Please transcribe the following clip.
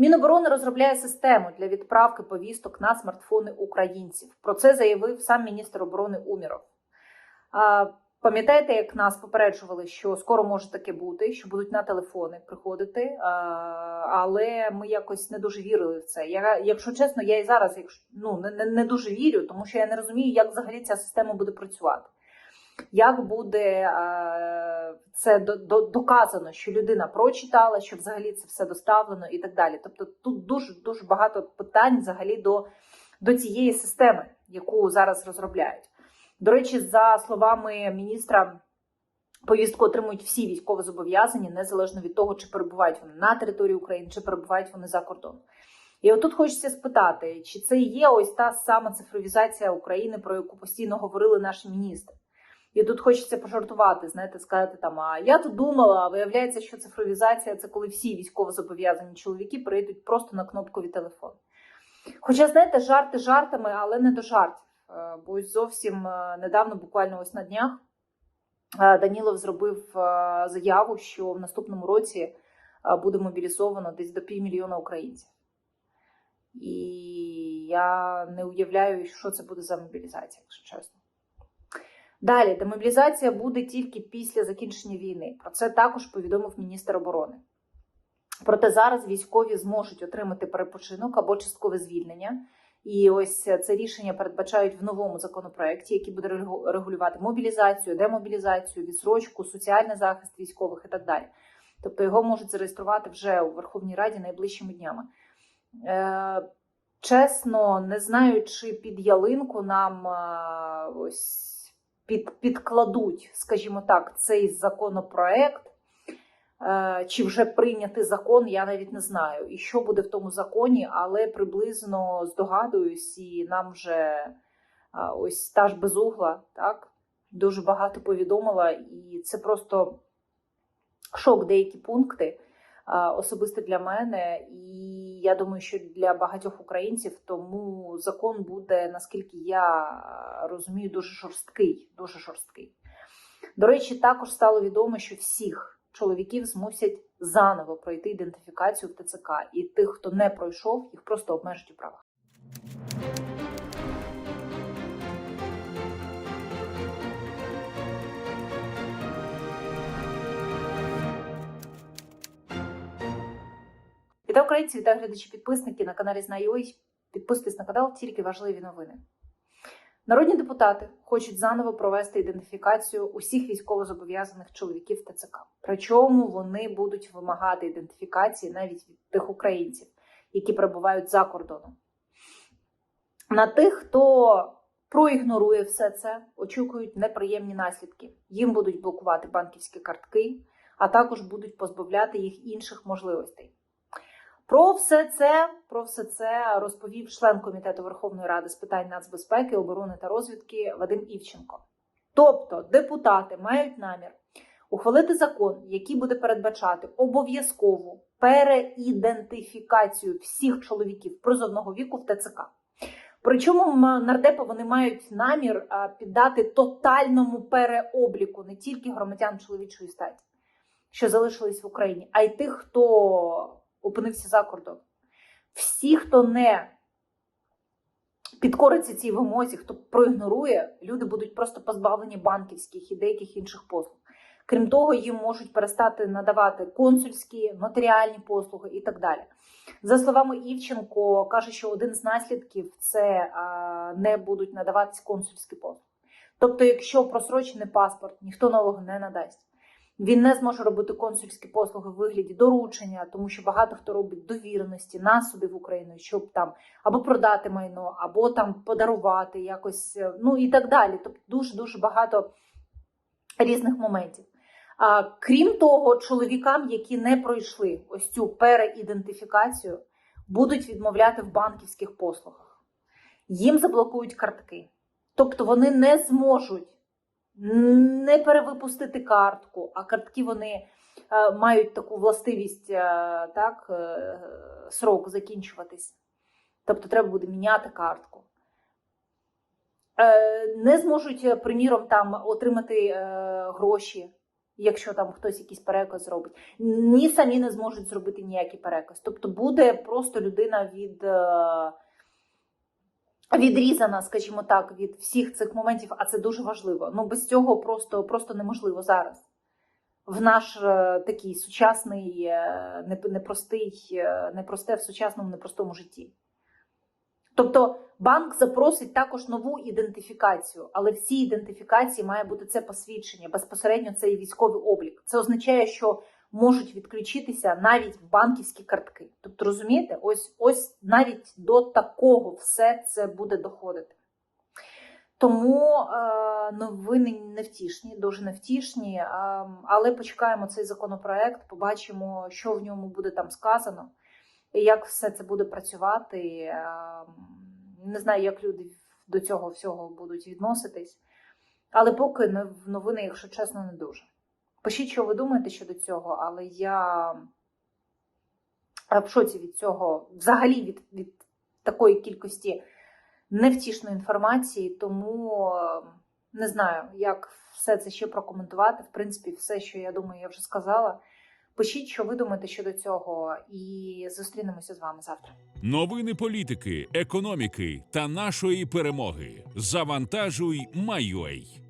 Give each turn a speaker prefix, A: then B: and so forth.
A: Міноборони розробляє систему для відправки повісток на смартфони українців. Про це заявив сам міністр оборони Уміров. Пам'ятаєте, як нас попереджували, що скоро може таке бути, що будуть на телефони приходити, але ми якось не дуже вірили в це. Я, якщо чесно, я і зараз якщо, ну, не, не, дуже вірю, тому що я не розумію, як взагалі ця система буде працювати. Як буде це до, до, доказано, що людина прочитала, що взагалі це все доставлено і так далі. Тобто тут дуже дуже багато питань взагалі до, до цієї системи, яку зараз розробляють. До речі, за словами міністра, повістку отримують всі військовозобов'язані, незалежно від того, чи перебувають вони на території України, чи перебувають вони за кордоном. І отут хочеться спитати, чи це є ось та сама цифровізація України, про яку постійно говорили наші міністри. І тут хочеться пожартувати, знаєте, сказати там, а я тут думала, а виявляється, що цифровізація це коли всі військовозобов'язані чоловіки перейдуть просто на кнопкові телефони. Хоча, знаєте, жарти жартами, але не до жартів. Е, Бо ось зовсім е, недавно, буквально ось на днях, е, Данілов зробив заяву, що в наступному році буде мобілізовано десь до півмільйона українців. І я не уявляю, що це буде за мобілізація, якщо чесно. Далі, демобілізація буде тільки після закінчення війни. Про це також повідомив міністр оборони. Проте зараз військові зможуть отримати перепочинок або часткове звільнення. І ось це рішення передбачають в новому законопроекті, який буде регулювати мобілізацію, демобілізацію, відсрочку, соціальний захист військових і так далі. Тобто його можуть зареєструвати вже у Верховній Раді найближчими днями. Е, чесно, не знаю, чи під ялинку нам е, ось під, підкладуть, скажімо так, цей законопроект. Е, Чи вже прийнятий закон, я навіть не знаю. І що буде в тому законі, але приблизно здогадуюсь, і нам вже ось та ж безугла, так, дуже багато повідомила, і це просто шок деякі пункти особисто для мене. І я думаю, що для багатьох українців тому закон буде, наскільки я розумію, дуже жорсткий. Дуже жорсткий. До речі, також стало відомо, що всіх чоловіків змусять заново пройти ідентифікацію в ТЦК, і тих, хто не пройшов, їх просто обмежать у правах. Вітаю українці, вітаю глядачі підписники на каналі Знайой. Підписуйтесь на канал, тільки важливі новини. Народні депутати хочуть заново провести ідентифікацію усіх військовозобов'язаних чоловіків ТЦК. Причому вони будуть вимагати ідентифікації навіть від тих українців, які перебувають за кордоном. На тих, хто проігнорує все це, очікують неприємні наслідки. Їм будуть блокувати банківські картки, а також будуть позбавляти їх інших можливостей. Про все це про все це розповів член комітету Верховної Ради з питань нацбезпеки, оборони та розвідки Вадим Івченко. Тобто депутати мають намір ухвалити закон, який буде передбачати обов'язкову переідентифікацію всіх чоловіків призовного віку в ТЦК. Причому нардепи вони мають намір піддати тотальному переобліку не тільки громадян чоловічої статі, що залишились в Україні, а й тих, хто опинився за кордоном. Всі, хто не підкориться цій вимозі, хто проігнорує, люди будуть просто позбавлені банківських і деяких інших послуг. Крім того, їм можуть перестати надавати консульські, нотаріальні послуги і так далі. За словами Івченко, каже, що один з наслідків це не будуть надаватися консульські послуги. Тобто, якщо просрочений паспорт, ніхто нового не надасть. Він не зможе робити консульські послуги в вигляді доручення, тому що багато хто робить довіреності на суди в Україну, щоб там або продати майно, або там подарувати якось, е, ну і так далі. Тобто дуже дуже багато різних моментів. А, крім того, чоловікам, які не пройшли ось цю переідентифікацію, будуть відмовляти в банківських послугах. Їм заблокують картки. Тобто вони не зможуть не перевипустити картку, а картки вони е, мають таку властивість, е, так, е, срок закінчуватись. Тобто треба буде міняти картку. Не зможуть, приміром, там отримати гроші, якщо там хтось якийсь переказ зробить, ні самі не зможуть зробити ніякий переказ. Тобто буде просто людина від. Відрізана, скажімо так, від всіх цих моментів, а це дуже важливо. Ну без цього просто, просто неможливо зараз. В наш е, такий сучасний, е, непростий, е, непросте в сучасному непростому житті. Тобто банк запросить також нову ідентифікацію, але всі ідентифікації має бути це посвідчення, безпосередньо це і військовий облік. Це означає, що можуть відключитися навіть в банківські картки. Тобто, розумієте, ось ось навіть до такого все це буде доходити. Тому е, новини невтішні, дуже невтішні. е, але почекаємо цей законопроект, побачимо, що в ньому буде там сказано, як все це буде працювати. Е, не знаю, як люди до цього всього будуть відноситись. Але поки нов- новини, якщо чесно, не дуже. Пишіть, що ви думаєте щодо цього, але я в шоці від цього, взагалі від, від такої кількості невтішної інформації, тому е, не знаю, як все це ще прокоментувати. В принципі, все, що я думаю, я вже сказала. Пишіть, що ви думаєте щодо цього, і зустрінемося з вами завтра.
B: Новини політики, економіки та нашої перемоги. Завантажуй, Майой.